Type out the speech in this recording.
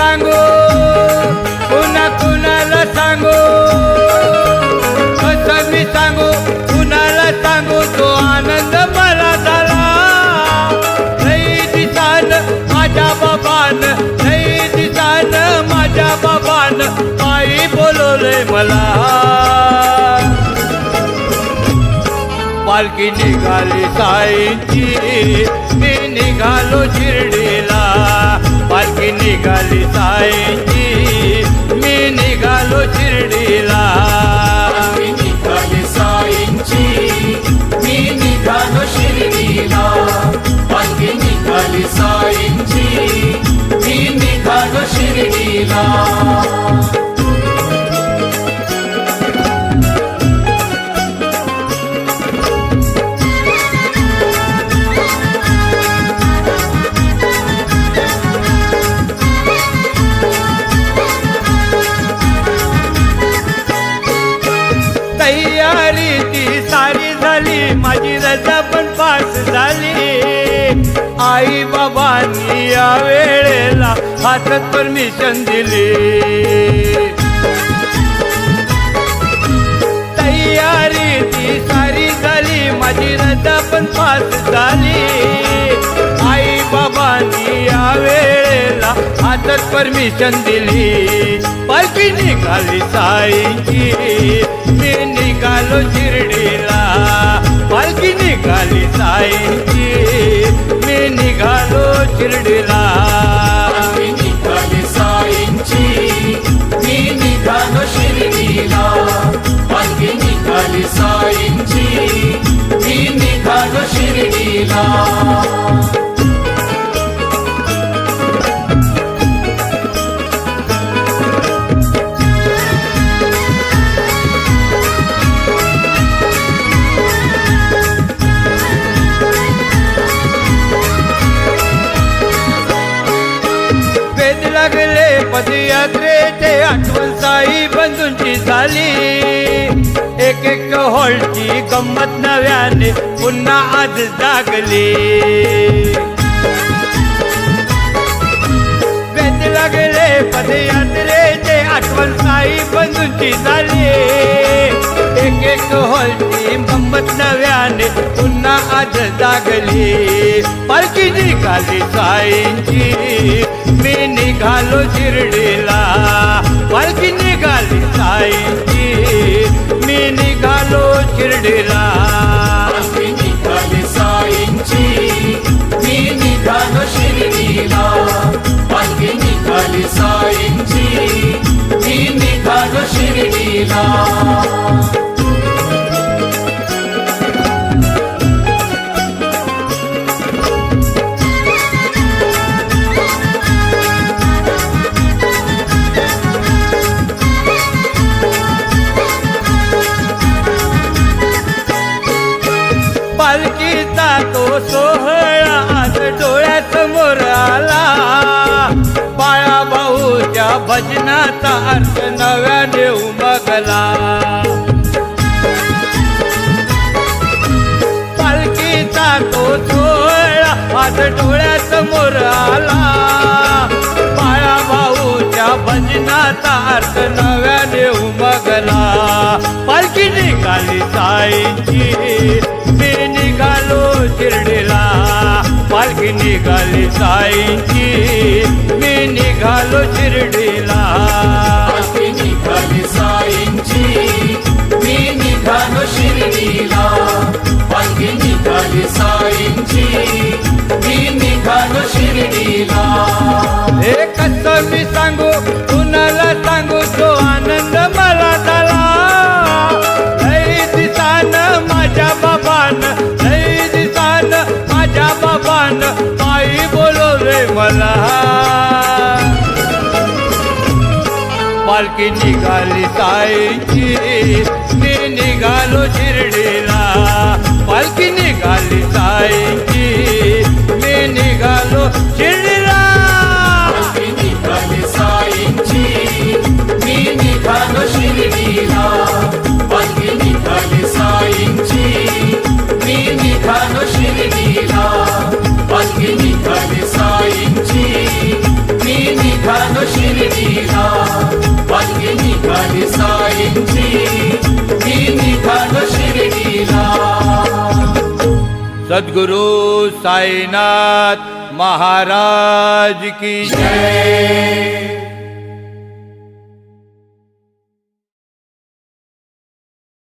सांगू पुन्हा कुणाला सांगू. कसं मी सांगू कुणाला सांगू तो आनंद मला झाला. नाही दिसान माझ्या बाबान नाही दिसान माझ्या बाबान आई बोलवलंय मला. पालखी निघाली साईंची. मी निघालो शिर्डीला. पालखी निघाली साईंची. मी निघालो शिर्डीला. मी निघाले साईंची. मी निघालो शिर्डीला. पालखी निघाली साईंची. मी निघालो शिर्डीला. तयारी ती सारी झाली माझी रजा पण पास झाली. आई बाबांनी या वेळेला हातात परमिशन दिली. तयारी ती सारी झाली माझी रजा पण पास झाली. आई बाबांनी या वेळेला हातात परमिशन दिली. पालखी निघाली साईची. निघालो शिर्डीला. पालखी निघाली साईची पदयात्रेचे आठवण साई बंधूंची झाली. एक एक हॉलची गंमत नव्याने पुन्हा आज जागली. वेद लागले पदयात्रेचे आठवण साई बंधूंची झाली. एक एक हॉलची गंमत नव्याने पुन्हा आज जागली. पालखी निघाली साईंची निघालो शिर्डीला. पालखी निघाली साईची. मी निघालो शिर्डीला. निघाली साईंची. मी निघालो शिर्डीला. पालखी निघाली साईंची. मी निघालो शिर्डीला. पालखीचा तो सोहळा आज डोळ्यासमोर आला. बाळा भाऊच्या भजनाचा अर्थ नव्याने उमगला. पालखीचा तो सोहळा आज डोळ्यासमोर आला. बाळा भाऊच्या भजनाचा अर्थ नव्याने उमगला. पालखी निघाली साईची निघाली साईंची मी निघालो शिर्डीला. मला. पालखी निघाली ताईची शिर्डीला पालखी निघाली साईंची मी निघालो शिर्डीला सद्गुरु साईनाथ महाराज की जय.